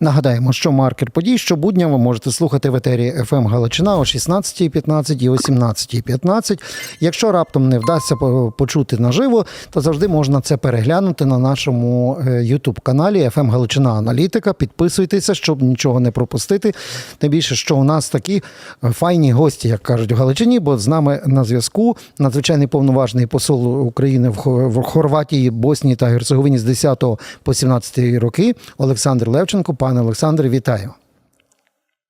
Нагадаємо, що маркер подій щобудня ви можете слухати в етері ФМ Галичина о 16.15 і о 17.15. Якщо раптом не вдасться по- почути наживо, то завжди можна це переглянути на нашому Ютуб каналі ФМ Галичина Аналітика. Підписуйтеся, щоб нічого не пропустити. Тим більше, що у нас такі е, файні гості, як кажуть в Галичині, бо з нами на зв'язку надзвичайний повноважний посол України в Хорватії, Боснії та Герцеговині з 10 по 17 роки Олександр Левченко. Пане Олександре, вітаю.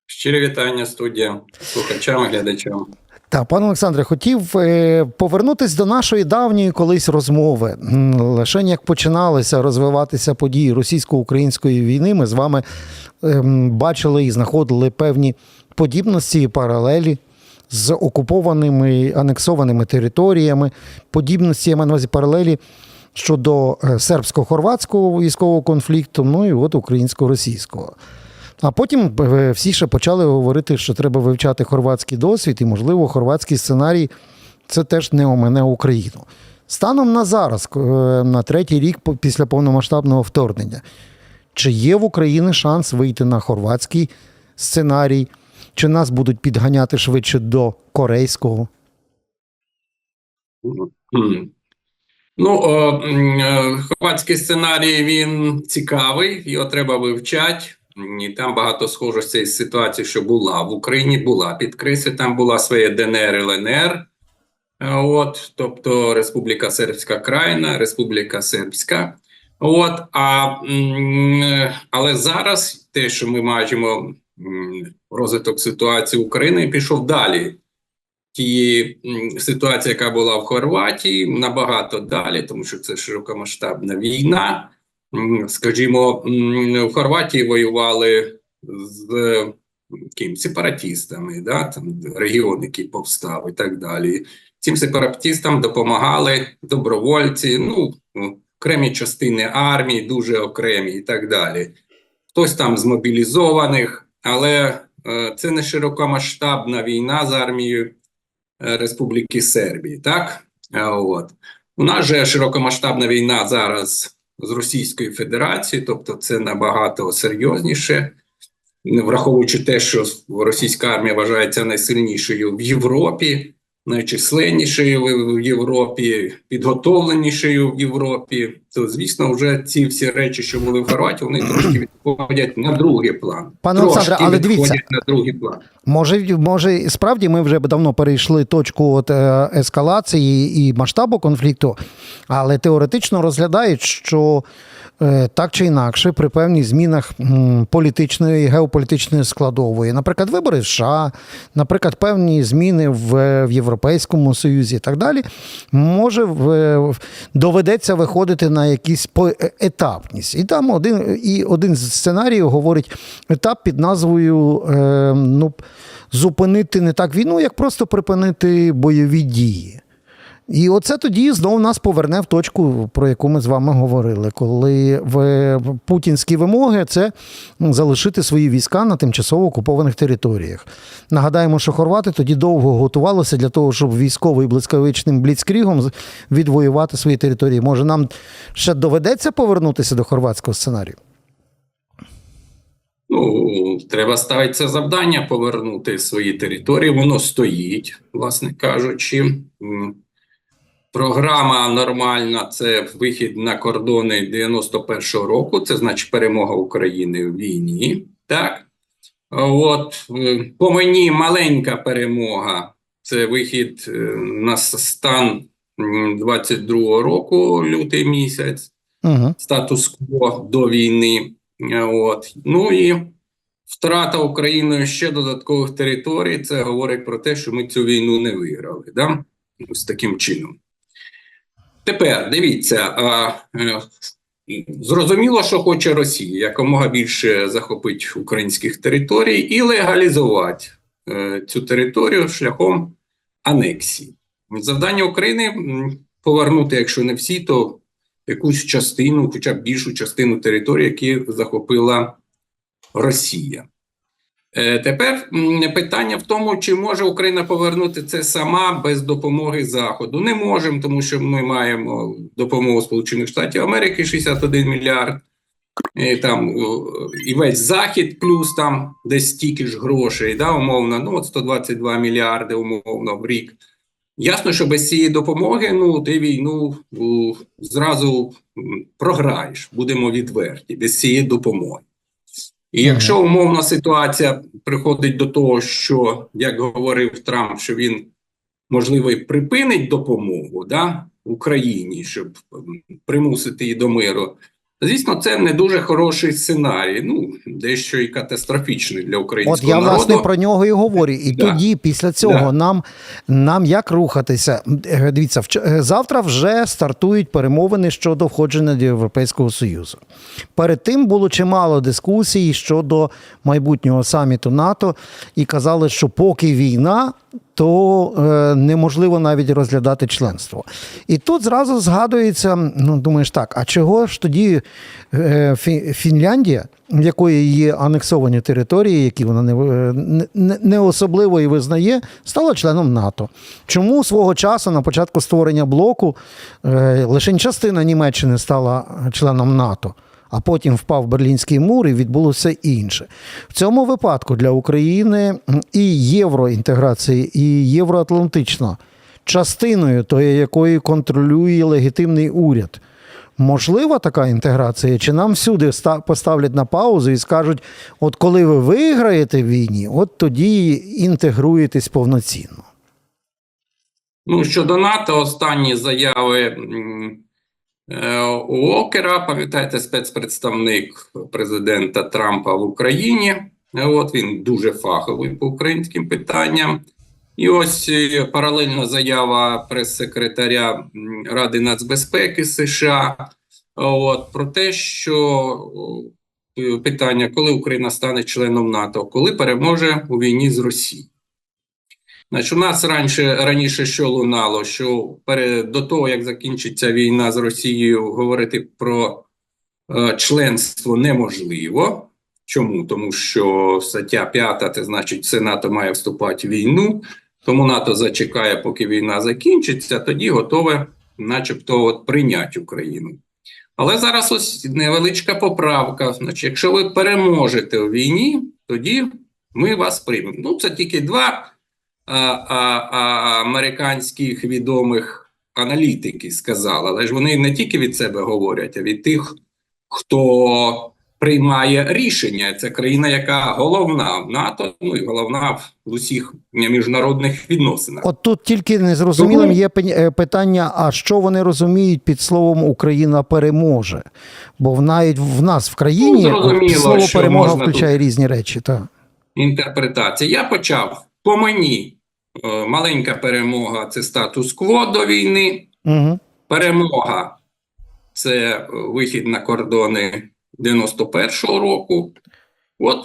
Щире вітання студія слухачам глядачам. Та, пане Олександре, хотів е, повернутись до нашої давньої колись розмови. Лише як починалися розвиватися події російсько-української війни, ми з вами ем, бачили і знаходили певні подібності і паралелі з окупованими анексованими територіями, подібності я маю на увазі паралелі щодо е, сербсько-хорватського військового конфлікту, ну і от українсько-російського. А потім е, всі ще почали говорити, що треба вивчати хорватський досвід, і, можливо, хорватський сценарій це теж не омине Україну. Станом на зараз, е, на третій рік після повномасштабного вторгнення, чи є в Україні шанс вийти на хорватський сценарій, чи нас будуть підганяти швидше до корейського? Ну, о, е, хорватський сценарій він цікавий, його треба вивчати. І там багато схожостей з ситуацією, що була в Україні, була підкреслю, там була своя ДНР, ЛНР. Е, От, тобто Республіка Сербська Крайна, Республіка Сербська. От, а, е, але зараз те, що ми бачимо, розвиток ситуації України пішов далі тієї ситуації, яка була в Хорватії, набагато далі, тому що це широкомасштабна війна. Скажімо, в Хорватії воювали з ким сепаратистами, да, там регіон, який повстав, і так далі. Цим сепаратистам допомагали добровольці, ну окремі частини армії, дуже окремі, і так далі. Хтось там з мобілізованих, але е, це не широкомасштабна війна з армією Республіки Сербії, так? Е, От. У нас же широкомасштабна війна зараз з Російською Федерацією, тобто це набагато серйозніше, враховуючи те, що російська армія вважається найсильнішою в Європі, найчисленнішою в Європі, підготовленішою в Європі, то звісно, вже ці всі речі, що були в Хорватії, вони трошки відходять на другий план. Пане Олександре, але дивіться, на другий план. Може, може, справді ми вже давно перейшли точку от, е, ескалації і масштабу конфлікту, але теоретично розглядають, що е, так чи інакше, при певних змінах політичної і геополітичної складової, наприклад, вибори в США, наприклад, певні зміни в, в Європейському Союзі і так далі, може в- доведеться виходити на якісь е, етапність. І там один, і один з сценаріїв говорить етап під назвою е, ну, зупинити не так війну, як просто припинити бойові дії. І оце тоді знову нас поверне в точку, про яку ми з вами говорили, коли в путінські вимоги це залишити свої війська на тимчасово окупованих територіях. Нагадаємо, що хорвати тоді довго готувалися для того, щоб військовий блискавичним бліцкрігом відвоювати свої території. Може, нам ще доведеться повернутися до хорватського сценарію? Ну, треба ставити це завдання повернути свої території. Воно стоїть, власне кажучи. Програма нормальна це вихід на кордони 91-го року. Це значить перемога України в війні. Так. От е, по мені маленька перемога. Це вихід е, на стан 22-го року, лютий місяць Угу. статус-кво до війни. От. Ну і втрата Україною ще додаткових територій. Це говорить про те, що ми цю війну не виграли. Да? Ось таким чином. Тепер дивіться, е, зрозуміло, що хоче Росія якомога більше захопити українських територій і легалізувати е, цю територію шляхом анексії. Завдання України повернути, якщо не всі, то якусь частину, хоча б більшу частину території, які захопила Росія. Е, Тепер питання в тому, чи може Україна повернути це сама без допомоги Заходу. Не можемо, тому що ми маємо допомогу Сполучених Штатів Америки 61 мільярд. і там і весь захід, плюс там десь стільки ж грошей, да, умовно, ну от 122 мільярди умовно в рік. Ясно, що без цієї допомоги, ну ти війну зразу програєш, будемо відверті, без цієї допомоги. І якщо умовна ситуація приходить до того, що, як говорив Трамп, що він можливо і припинить допомогу да, Україні, щоб примусити її до миру, Звісно, це не дуже хороший сценарій, ну дещо і катастрофічний для От українського я народу. власне про нього і говорю. І Да. тоді, після цього, Да. нам, нам як рухатися? Е, Дивіться, е, завтра вже стартують перемовини щодо входження до Європейського Союзу. Перед тим було чимало дискусій щодо майбутнього саміту НАТО, і казали, що поки війна. То е, неможливо навіть розглядати членство. І тут зразу згадується: ну думаєш, так, а чого ж тоді е, Фінляндія, в якої є анексовані території, які вона не, е, не, не особливо і визнає, стала членом НАТО. Чому свого часу на початку створення блоку лише частина Німеччини стала членом НАТО? А потім впав Берлінський мур і відбулося інше. В цьому випадку для України і євроінтеграції, і євроатлантична частиною тої, якої контролює легітимний уряд. Можлива така інтеграція? Чи нам всюди поставлять на паузу і скажуть: от коли ви виграєте в війні, от тоді інтегруєтесь повноцінно? Ну, щодо НАТО, останні заяви Уокера, пам'ятаєте, спецпредставник президента Трампа в Україні. Е, От він дуже фаховий по українським питанням. І ось е, паралельно заява прес-секретаря Ради нацбезпеки США от, про те, що е, питання, коли Україна стане членом НАТО, коли переможе у війні з Росією. Значить, у нас раніше, раніше що лунало, що перед, до того, як закінчиться війна з Росією, говорити про е, членство неможливо. Чому? Тому що стаття 5, це значить, все НАТО має вступати в війну, тому НАТО зачекає, поки війна закінчиться, тоді готове, начебто, от, прийняти Україну. Але зараз ось невеличка поправка. Значить, якщо ви переможете у війні, тоді ми вас приймемо. Ну, це тільки два а, а, а, американських відомих аналітики сказали, але ж вони не тільки від себе говорять, а від тих, хто приймає рішення. Це країна, яка головна в НАТО, ну і головна в усіх міжнародних відносинах. От тут тільки незрозумілим є е, питання: а що вони розуміють під словом Україна переможе? Бо навіть в нас в країні Ну, слово перемога включає різні речі. Так. Інтерпретація. Я почав по мені. Е, Маленька перемога це статус-кво до війни. Угу. Перемога це вихід на кордони 91-го року. От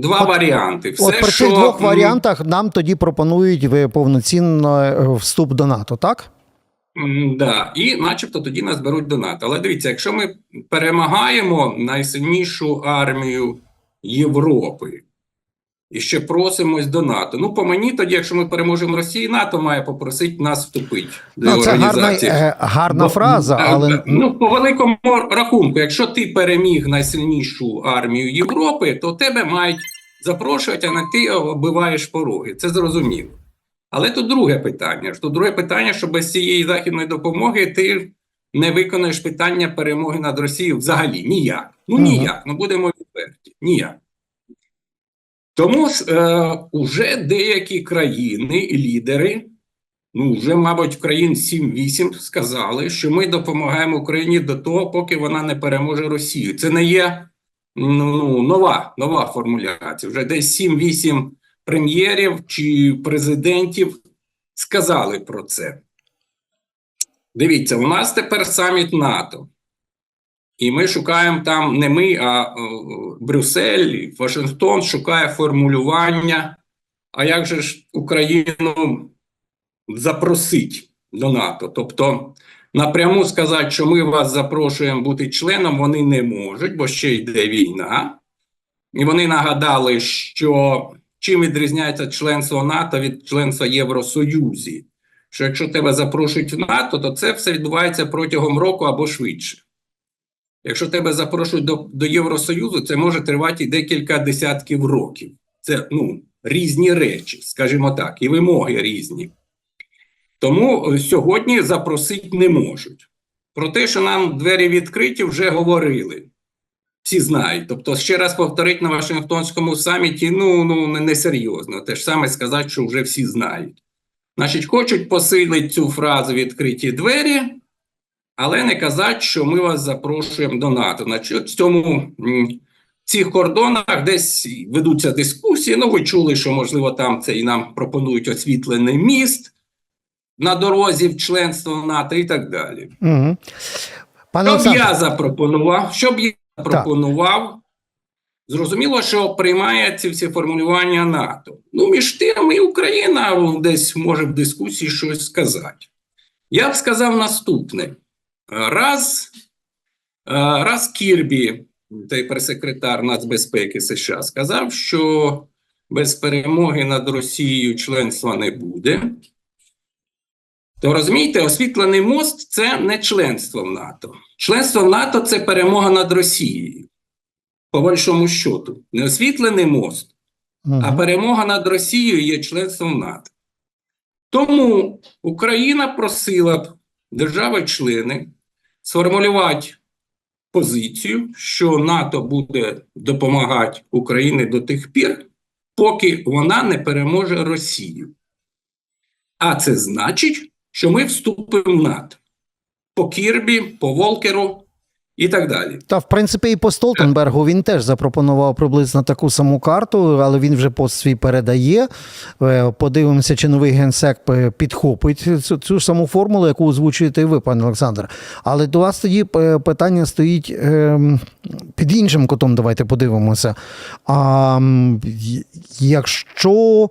два От- варіанти. Все, От при що, цих двох варіантах нам тоді пропонують повноцінно е, вступ до НАТО, так? Да, і начебто тоді нас беруть до НАТО. Але дивіться, якщо ми перемагаємо найсильнішу армію Європи і ще просимось до НАТО. Ну, по мені тоді, якщо ми переможемо Росію, НАТО має попросити нас вступити до Ну, це гарна, організації. е, гарна Бо, фраза, е, але е, ну по великому рахунку, якщо ти переміг найсильнішу армію Європи, то тебе мають запрошувати, а не ти оббиваєш пороги. Це зрозуміло. Але тут друге питання. Тут друге питання, що без цієї західної допомоги ти не виконаєш питання перемоги над Росією взагалі ніяк. Ну ніяк. Ну будемо відверті. Ніяк. Тому е, уже деякі країни і лідери ну, вже, мабуть, країн 7-8 сказали, що ми допомагаємо Україні до того, поки вона не переможе Росію. Це не є ну, ну, нова, нова формуляція. Вже десь 7-8 прем'єрів чи президентів сказали про це. Дивіться, у нас тепер саміт НАТО. І ми шукаємо там не ми, а е, Брюссель, Вашингтон шукає формулювання. А як же ж Україну запросить до НАТО? Тобто напряму сказати, що ми вас запрошуємо бути членом, вони не можуть, бо ще йде війна. І вони нагадали, що чим відрізняється членство НАТО від членства Євросоюзі. Що якщо тебе запрошують в НАТО, то це все відбувається протягом року або швидше. Якщо тебе запрошують до, до Євросоюзу, це може тривати декілька десятків років. Це ну, різні речі, скажімо так, і вимоги різні. Тому е, сьогодні запросити не можуть. Про те, що нам двері відкриті, вже говорили. Всі знають. Тобто, ще раз повторити на Вашингтонському саміті, ну, ну не- несерйозно. Те ж саме сказати, що вже всі знають. Значить, хочуть посилити цю фразу відкриті двері, але не казати, що ми вас запрошуємо до НАТО. Значить, в цьому в цих кордонах десь ведуться дискусії. Ну, ви чули, що можливо там це і нам пропонують освітлений міст на дорозі в членство НАТО і так далі. Угу. Пане Що б Олександр, я запропонував, що б я запропонував, зрозуміло, що приймає ці всі формулювання НАТО. Ну, між тим, і Україна десь може в дискусії щось сказати. Я б сказав наступне: раз, е, раз Кірбі, той прес-секретар нацбезпеки США, сказав, що без перемоги над Росією членства не буде. То розумієте, освітлений мост це не членство в НАТО. Членство в НАТО це перемога над Росією. По большому счету. Не освітлений мост, а перемога над Росією є членством НАТО. Тому Україна просила б держави-члени сформулювати позицію, що НАТО буде допомагати Україні до тих пір, поки вона не переможе Росію. А це значить, що ми вступимо в НАТО по Кірбі, по Волкеру і так далі. Та в принципі і по Столтенбергу він теж запропонував приблизно таку саму карту, але він вже пост свій передає. Е, Подивимося, чи новий генсек підхопить цю, цю саму формулу, яку озвучуєте і ви, пане Олександр. Але до вас тоді е, питання стоїть ем, під іншим кутом. Давайте подивимося. А якщо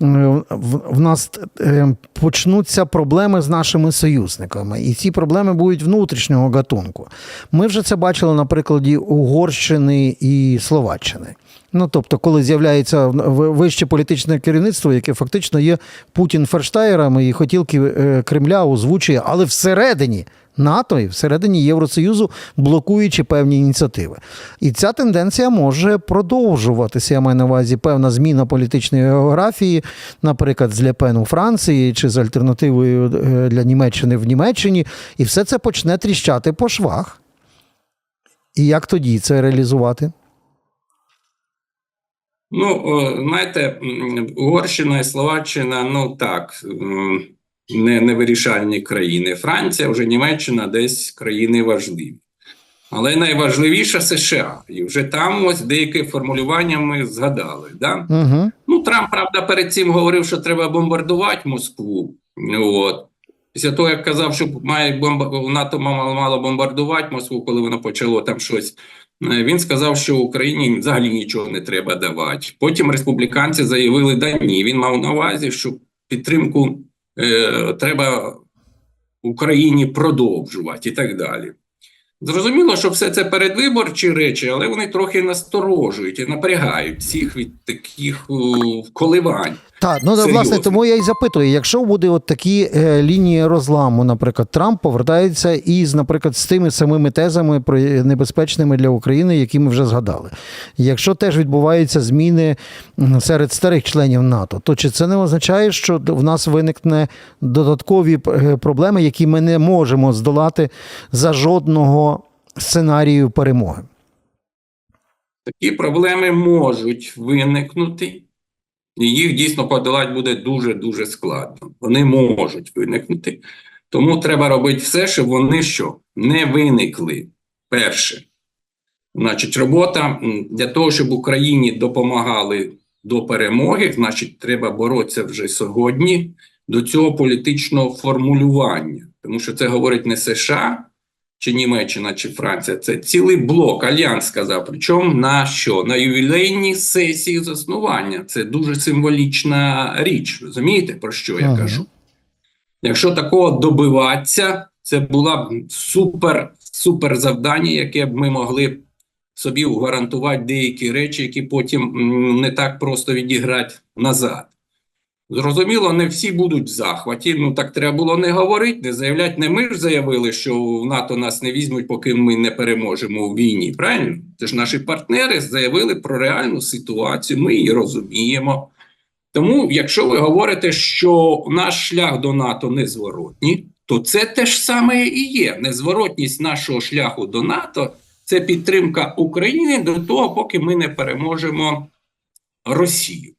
в, нас е, почнуться проблеми з нашими союзниками, і ці проблеми будуть внутрішнього гатунку. Ми вже це бачили на прикладі Угорщини і Словаччини. Ну, тобто, коли з'являється вище політичне керівництво, яке фактично є Путін Ферштаєрами і хотілки е, Кремля озвучує, але всередині НАТО і всередині Євросоюзу блокуючи певні ініціативи. І ця тенденція може продовжуватися. Я маю на увазі певна зміна політичної географії, наприклад, з Лепен у Франції чи з альтернативою е, для Німеччини в Німеччині, і все це почне тріщати по швах. І як тоді це реалізувати? Ну, знаєте, Угорщина і Словаччина, ну так, не, не вирішальні країни. Франція, вже Німеччина десь країни важливі. Але найважливіше США. І вже там ось деяке формулювання ми згадали. Да? Угу. Ну, Трамп, правда, перед цим говорив, що треба бомбардувати Москву. От. Після того, як казав, що має бомба... НАТО мало, мало бомбардувати Москву, коли воно почало там щось. е, Він сказав, що Україні взагалі нічого не треба давати. Потім республіканці заявили, да ні. Він мав на увазі, що підтримку е, треба Україні продовжувати і так далі. Зрозуміло, що все це передвиборчі речі, але вони трохи насторожують і напрягають всіх від таких о, коливань. Так, ну Серйозно. власне, тому я і запитую, якщо буде от такі е, лінії розламу, наприклад, Трамп повертається із, наприклад, з тими самими тезами про небезпечними для України, які ми вже згадали. Якщо теж відбуваються зміни серед старих членів НАТО, то чи це не означає, що в нас виникне додаткові е, проблеми, які ми не можемо здолати за жодного сценарію перемоги? Такі проблеми можуть виникнути, і їх дійсно подолати буде дуже-дуже складно. Вони можуть виникнути. Тому треба робити все, щоб вони що? Не виникли. Перше. Значить, робота для того, щоб Україні допомагали до перемоги, значить, треба боротися вже сьогодні до цього політичного формулювання. Тому що це говорить не США, чи Німеччина, чи Франція. Це цілий блок, альянс сказав. Причому на що? На ювілейній сесії заснування. Це дуже символічна річ. Розумієте, про що я Ага. кажу? Якщо такого добиватися, це була б супер, супер завдання, яке б ми могли б собі гарантувати деякі речі, які потім не так просто відіграти назад. Зрозуміло, не всі будуть в захваті. Ну так треба було не говорити, не заявляти. Не ми ж заявили, що в НАТО нас не візьмуть, поки ми не переможемо у війні. Правильно? Це ж наші партнери заявили про реальну ситуацію. Ми її розуміємо. Тому, якщо ви говорите, що наш шлях до НАТО незворотній, то це те ж саме і є. Незворотність нашого шляху до НАТО це підтримка України до того, поки ми не переможемо Росію.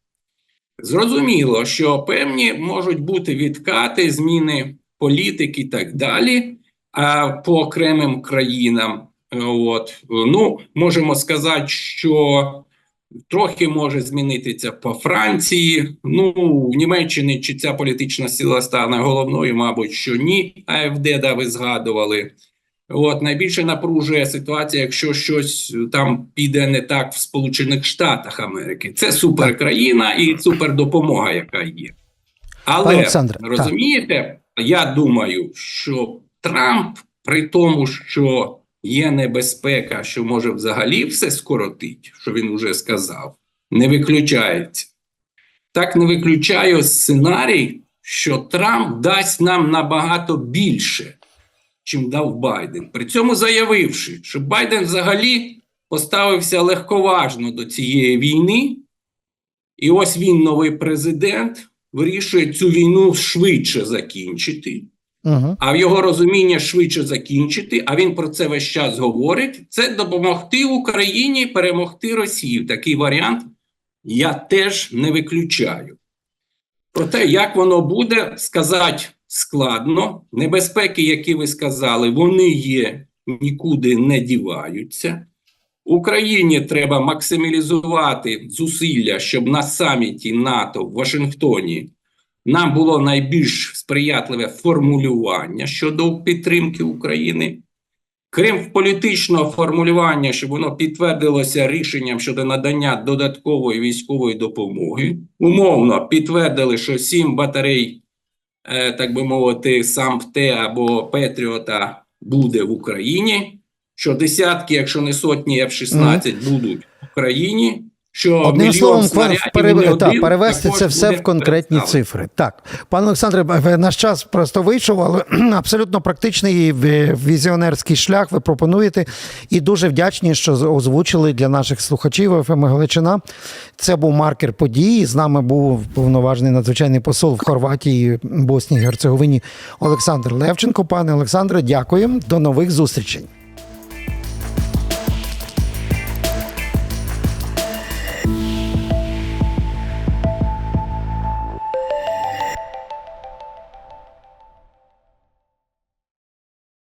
Зрозуміло, що певні можуть бути відкати, зміни політики і так далі а, по окремим країнам. Е, От. Ну, можемо сказати, що трохи може змінитися по Франції. Ну, в Німеччині чи ця політична сила стане головною, мабуть, що ні. АФД, да, ви згадували. От найбільше напружує ситуація, якщо щось там піде не так в Сполучених Штатах Америки. Це суперкраїна і супердопомога, яка є. Але Олександре, так. розумієте, я думаю, що Трамп, при тому, що є небезпека, що може взагалі все скоротить, що він вже сказав, не виключається. Так не виключаю сценарій, що Трамп дасть нам набагато більше, чим дав Байден. При цьому заявивши, що Байден взагалі поставився легковажно до цієї війни, і ось він, новий президент, вирішує цю війну швидше закінчити. Угу. А в його розуміння швидше закінчити, а він про це весь час говорить. Це допомогти Україні перемогти Росію. Такий варіант я теж не виключаю. Проте, як воно буде, сказати складно. Небезпеки, які ви сказали, вони є, нікуди не діваються. Україні треба максималізувати зусилля, щоб на саміті НАТО в Вашингтоні нам було найбільш сприятливе формулювання щодо підтримки України. Крім політичного формулювання, щоб воно підтвердилося рішенням щодо надання додаткової військової допомоги, умовно підтвердили, що сім батарей, так би мовити, сам ПТ або Петріота буде в Україні, що десятки, якщо не сотні F-16 будуть в Україні. Що Одним словом, снарядів пере- та, перевести це все в конкретні представлено. цифри. Так, пане Олександре, наш час просто вийшов, але абсолютно практичний візіонерський шлях ви пропонуєте. І дуже вдячні, що озвучили для наших слухачів ФМ Галичина. Це був маркер події. З нами був повноважний надзвичайний посол в Хорватії, Боснії і Герцеговині Олександр Левченко. Пане Олександре, дякуємо. До нових зустрічей.